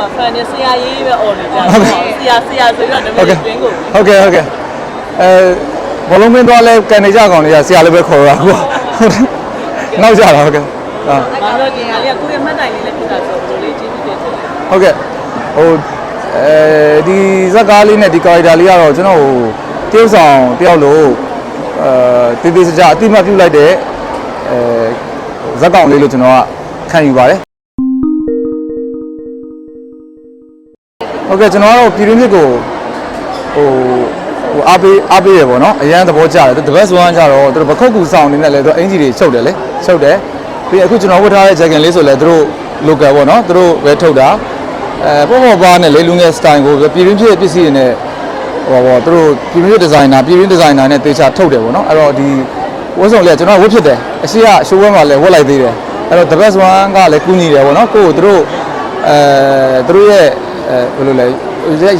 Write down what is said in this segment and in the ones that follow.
မဖန်နေဆရာရေးပဲអော်နေကြတယ်ဆရာဆရာဆိုတော့နမဟုတ်ည်ကဲ့တွင်းကိုဟုတ်ကဲ့ဟုတ်ကဲ့အဲဘောလုံးမင်းသွားလဲကန်နေကြကောင်လေးကဆရာလေးပဲခေါ်ရတာကွာနောက်ကြတာဟုတ်ကဲ့ဟာမတော်ကြီးကလည်းကိုရမှတ်တိုင်လေးလည်းဖြစ်တာဆိုတော့လေးကျေးဇူးတင်တယ်ဟုတ်ကဲ့ဟို အဲဒီဇက်ကားလေးနဲ့ဒီကာရီတာလေးကတော့ကျွန်တော်ဟိုတယောက်ဆောင်တယောက်လို့အဲတေးသေးစကြအတိမတ်ပြုလိုက်တဲ့အဲဇက်ကောင်လေးလို့ကျွန်တော်ကခံယူပါတယ်ဟုတ်ကဲ့ကျွန်တော်ကတော့ပြည်တွင်းမြစ်ကိုဟိုဟိုအားပေးအားပေးရပေါ့နော်အရန်သဘောကျတယ်တပတ်ဆိုန်းကကြတော့သူတို့ပခုတ်ကူဆောင်နေနဲ့လဲသူအင်ဂျီတွေချုပ်တယ်လေချုပ်တယ်ပြီးအခုကျွန်တော်ဝတ်ထားတဲ့ jacket လေးဆိုလဲသူတို့ local ပေါ့နော်သူတို့ပဲထုတ်တာ အဲပေါ့ပေါ့ပါနဲ့လေလူငယ် style ကိုပြည်တွင်းဖြစ်ပစ္စည်းတွေနဲ့ဟိုပေါ့သူတို့ပြည်တွင်းဒီဇိုင်နာပြည်တွင်းဒီဇိုင်နာနဲ့တေချာထုတ်တယ်ပေါ့နော်အဲ့တော့ဒီဝတ်စုံလေးကကျွန်တော်ဝတ်ဖြစ်တယ်အရှိက show ဘက်မှာလည်းဝတ်လိုက်သေးတယ်အဲ့တော့ the best one ကလည်းကူညီတယ်ပေါ့နော်ကိုယ့်ကိုသူတို့အဲသူတို့ရဲ့အဲဘယ်လိုလဲ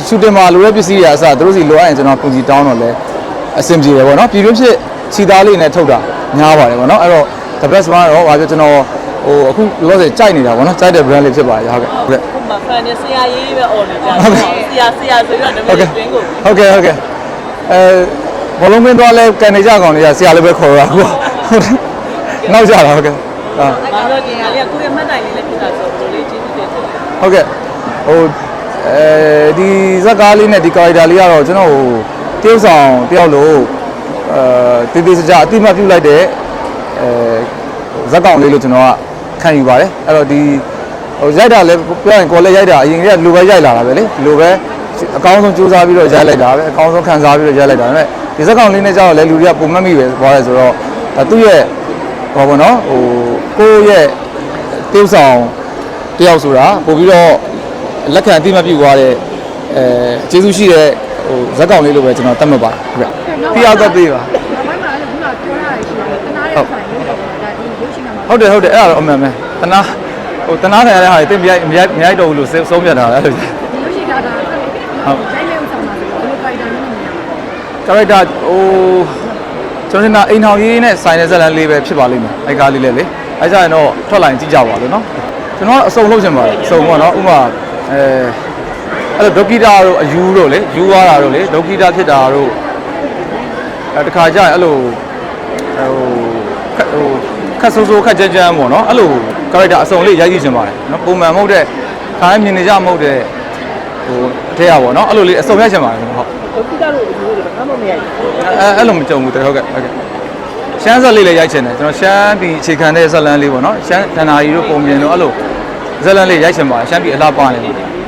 ရှူတင်မှာလိုတဲ့ပစ္စည်းတွေအစားသူတို့စီလိုအပ်ရင်ကျွန်တော်ပုံစီတောင်းတော့လဲအဆင်ပြေတယ်ပေါ့နော်ပြည်တွင်းဖြစ်ခြိသားလေးနဲ့ထုတ်တာများပါတယ်ပေါ့နော်အဲ့တော့ the best one တော့ဘာပြောကျွန်တော်ဟိုအခုလောလောဆယ်ကြိုက်နေတာပေါ့နော်ကြိုက်တဲ့ brand လေးဖြစ်ပါတယ်ဟုတ်ကဲ့ဟုတ်ကဲ့ မဖန်နေဆရာရေးပဲអော်နေကြတယ်ဆရာဆရာဆိုတော့နမည်ဟုတ်ကဲ့တွင်းကိုဟုတ်ကဲ့ဟုတ်ကဲ့အဲဘောလုံးမင်းသွားလဲကန်နေကြကောင်လေးကဆရာလေးပဲခေါ်ရတာကွာနောက်ကြတာဟုတ်ကဲ့ဟာမတော်ကြီးကလည်းကိုရမှတ်တိုင်လေးလည်းဖြစ်တာဆိုတော့လေးကျေးဇူးတင်တယ်ဟုတ်ကဲ့ဟိုအဲဒီဇက်ကားလေးနဲ့ဒီကာရီတာလေးကတော့ကျွန်တော်ဟိုတယောက်ဆောင်တယောက်လို့အဲတေးသေးစကြအတိမတ်ပြုလိုက်တဲ့အဲဇက်ကောင်လေးလို့ကျွန်တော်ကခံယူပါတယ်အဲ့တော့ဒီ ဟိုရိုက်တာလည်းပြောရင်ကိုယ်လည်းရိုက်တာအရင်ကလူပဲရိုက်လာတာပဲလေဒီလိုပဲအကောင်းဆုံးစူးစမ်းပြီးတော့ရိုက်လိုက်တာပဲအကောင်းဆုံးခံစားပြီးတော့ရိုက်လိုက်တာဒါပေမဲ့ဒီဇက်ကောင်လေးနဲ့ကျတော့လည်းလူတွေကပုံမှတ်မိပဲသွားရဲဆိုတော့ဒါသူ့ရဲ့ဟောဘောနော်ဟိုကိုယ့်ရဲ့တေးဆောင်တယောက်ဆိုတာပို့ပြီးတော့လက်ခံအတိမတ်ပြုသွားတဲ့အဲကျေးဇူးရှိတဲ့ဟိုဇက်ကောင်လေးလို့ပဲကျွန်တော်သတ်မှတ်ပါတယ်ဟုတ်ကဲ့တရားသက်သေးပါနောက်ပိုင်းမှာလည်းခုနပြောရရှိတယ်တနာရဲ့ဆိုင်လို့ပြောတာဒါဒီရုပ်ရှင်ကမှာဟုတ်တယ်ဟုတ်တယ်အဲ့ဒါတော့အမှန်ပဲတနာ ဟိုတနာခံရတဲ့ဟာတွေတိတ်မရိုက်မရိုက်မရိုက်တော့ဘူးလို့ဆုံးဖြတ်တာအဲ့လိုဒီရုပ်ရှင်ကဒါရိုက်မဲ့ဥဆောင်တာဆိုတော့ဘယ်လိုဖိုက်တာမျိုးနေရမှာကာရက်တာဟိုကျွန်တော်ကအိမ်ထောင်ရေးနဲ့ဆိုင်တဲ့ဇက်လန်လေးပဲဖြစ်ပါလိမ့်မယ်အဲ့ကားလေးလည်းလေအဲ့ကြရင်တော့ထွက်လာရင်ကြည့်ကြပါလို့နော်ကျွန်တော်ကအစုံလုပ်ချင်ပါတယ်အစုံပေါ့နော်ဥပမာအဲအဲ့လိုဒုက္ခိတာတို့အယူတို့လေယူသွားတာတို့လေဒုက္ခိတာဖြစ်တာတို့အဲတခါကျရင်အဲ့လိုဟိုခက်ဟိုခက်ဆိုးဆိုးခက်ကြမ်းကြမ်းပေါ့နော်အဲ့လို ကာရက်တာအစုံလေးရိုက်ကြည့်ချင်ပါတယ်နော်ပုံမှန်မဟုတ်တဲ့ခါမြင်နေကြမဟုတ်တဲ့ဟိုအထက်ရပါတော့နော်အဲ့လိုလေးအစုံရိုက်ချင်ပါတယ်ဟုတ်ဒုက္ခိတတို့အကျိုးတွေဘာမှမရိုက်ဘူးအဲအဲ့လိုမကြုံဘူးတဲ့ဟုတ်ကဲ့ဟုတ်ကဲ့ရှမ်းဆက်လေးလည်းရိုက်ချင်တယ်ကျွန်တော်ရှမ်းပြည်အခြေခံတဲ့ဇက်လန်လေးပေါ့နော်ရှမ်းဌာနာကြီးတို့ပုံပြင်တို့အဲ့လိုဇက်လန်လေးရိုက်ချင်ပါတယ်ရှမ်းပြည်အလားပါနေတယ်